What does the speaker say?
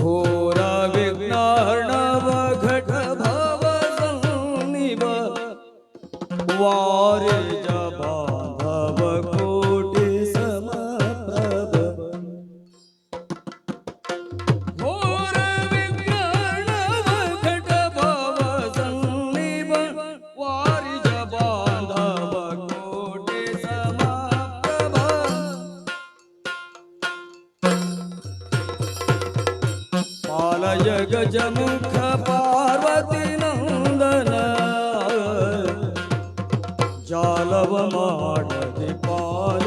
घोरा विघ्नार्णव घट भाव संनिब वारे पालय गजमुख पार्वती नन्दन जालि पाल